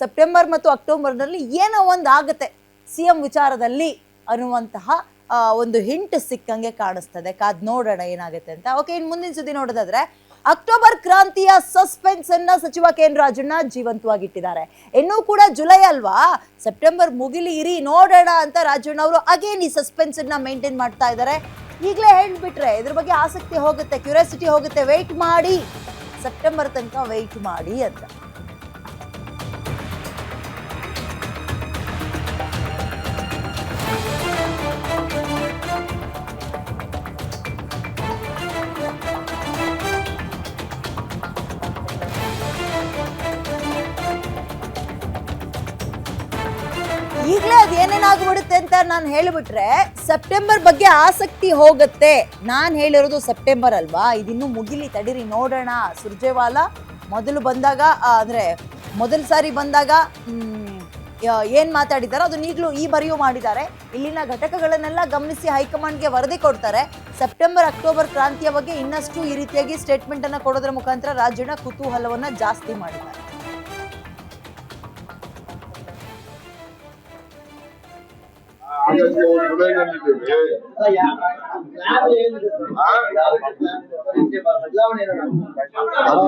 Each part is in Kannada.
ಸೆಪ್ಟೆಂಬರ್ ಮತ್ತು ಅಕ್ಟೋಬರ್ನಲ್ಲಿ ಏನೋ ಒಂದು ಆಗುತ್ತೆ. ಸಿ ಎಂ ವಿಚಾರದಲ್ಲಿ ಅನ್ನುವಂತಹ ಒಂದು ಹಿಂಟ್ ಸಿಕ್ಕಂಗೆ ಕಾಣಿಸ್ತದೆ. ಕಾದ್ ನೋಡೋಣ ಏನಾಗುತ್ತೆ ಅಂತ. ಓಕೆ ಇನ್ನು ಮುಂದಿನ ಸುದ್ದಿ ನೋಡೋದಾದ್ರೆ, ಅಕ್ಟೋಬರ್ ಕ್ರಾಂತಿಯ ಸಸ್ಪೆನ್ಸ್ ಅನ್ನ ಸಚಿವ ಕೆ ಎನ್ ರಾಜಣ್ಣ ಜೀವಂತವಾಗಿಟ್ಟಿದ್ದಾರೆ ಇನ್ನೂ ಕೂಡ ಜುಲೈ ಅಲ್ವಾ? ಸೆಪ್ಟೆಂಬರ್ ಮುಗಿಲಿ ಇರಿ, ನೋಡೋಣ ಅಂತ ರಾಜಣ್ಣ ಅವರು ಅಗೇನ್ ಈ ಸಸ್ಪೆನ್ಸ್ ಅನ್ನ ಮೇಂಟೈನ್ ಮಾಡ್ತಾ ಇದ್ದಾರೆ. ಈಗಲೇ ಹೇಳ್ಬಿಟ್ರೆ ಇದ್ರ ಬಗ್ಗೆ ಆಸಕ್ತಿ ಹೋಗುತ್ತೆ ಕ್ಯೂರಿಯಾಸಿಟಿ ಹೋಗುತ್ತೆ. ವೆಯ್ಟ್ ಮಾಡಿ. ಸೆಪ್ಟೆಂಬರ್ ತನಕ ವೆಯ್ಟ್ ಮಾಡಿ ಅಂತ. ಈಗಲೇ ಅದು ಏನೇನಾಗ್ಬಿಡುತ್ತೆ ಅಂತ ನಾನು ಹೇಳಿಬಿಟ್ರೆ ಸೆಪ್ಟೆಂಬರ್ ಬಗ್ಗೆ ಆಸಕ್ತಿ ಹೋಗುತ್ತೆ. ನಾನು ಹೇಳಿರೋದು ಸೆಪ್ಟೆಂಬರ್ ಅಲ್ವಾ? ಇದಿನ್ನೂ ಮುಗಿಲಿ ತಡೀರಿ, ನೋಡೋಣ. ಸುರ್ಜೇವಾಲ ಮೊದಲು ಬಂದಾಗ ಅಂದರೆ ಮೊದಲ ಸಾರಿ ಬಂದಾಗ ಏನು ಮಾತಾಡಿದ್ದಾರೆ ಅದನ್ನ ಈಗಲೂ ಈ ಬರೆಯೂ ಮಾಡಿದ್ದಾರೆ. ಇಲ್ಲಿನ ಘಟಕಗಳನ್ನೆಲ್ಲ ಗಮನಿಸಿ ಹೈಕಮಾಂಡ್ಗೆ ವರದಿ ಕೊಡ್ತಾರೆ. ಸೆಪ್ಟೆಂಬರ್ ಅಕ್ಟೋಬರ್ ಕ್ರಾಂತಿಯ ಬಗ್ಗೆ ಇನ್ನಷ್ಟು ಈ ರೀತಿಯಾಗಿ ಸ್ಟೇಟ್ಮೆಂಟನ್ನು ಕೊಡೋದ್ರ ಮುಖಾಂತರ ರಾಜ್ಯನ ಕುತೂಹಲವನ್ನು ಜಾಸ್ತಿ ಮಾಡಿದ್ದಾರೆ.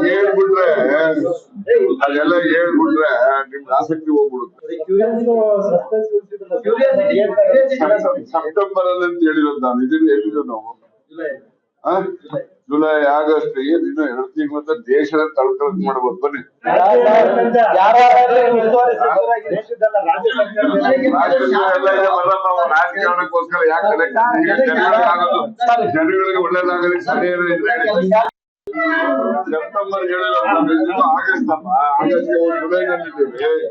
ಹೇಳ್ಬಿಟ್ರೆ ಅದೆಲ್ಲ ಹೇಳ್ಬಿಟ್ರೆ ನಿಮ್ಗೆ ಆಸಕ್ತಿ ಹೋಗ್ಬಿಡುತ್ತೆ. ಸೆಪ್ಟೆಂಬರ್ ಅಲ್ಲಿ ಅಂತ ಹೇಳಿರೋದು ನಾನು. ಇದನ್ನ ಹೇಳಿದ್ರು ನಾವು? ಜುಲೈ ಆಗಸ್ಟ್ ಏನ್ ಇನ್ನು ಎರಡು ತಿಂಗಳು ಅಂತ ದೇಶದ ತಳ್ಕಳಕ್ ಮಾಡ್ಬೋದು ಬನ್ನಿ ರಾಜಕಾರಣಕ್ಕೋಸ್ಕರ ಯಾಕೆ? ಈಗ ಜನಗಳಿಗೆ ಒಳ್ಳೇದಾಗಲಿ ಸರಿ ಸೆಪ್ಟೆಂಬರ್ ಹೇಳಿಲ್ಲ ಆಗಸ್ಟ್ ಅಪ್ಪ ಆಗಸ್ಟ್ ಜುಲೈನಲ್ಲಿದ್ದೇವೆ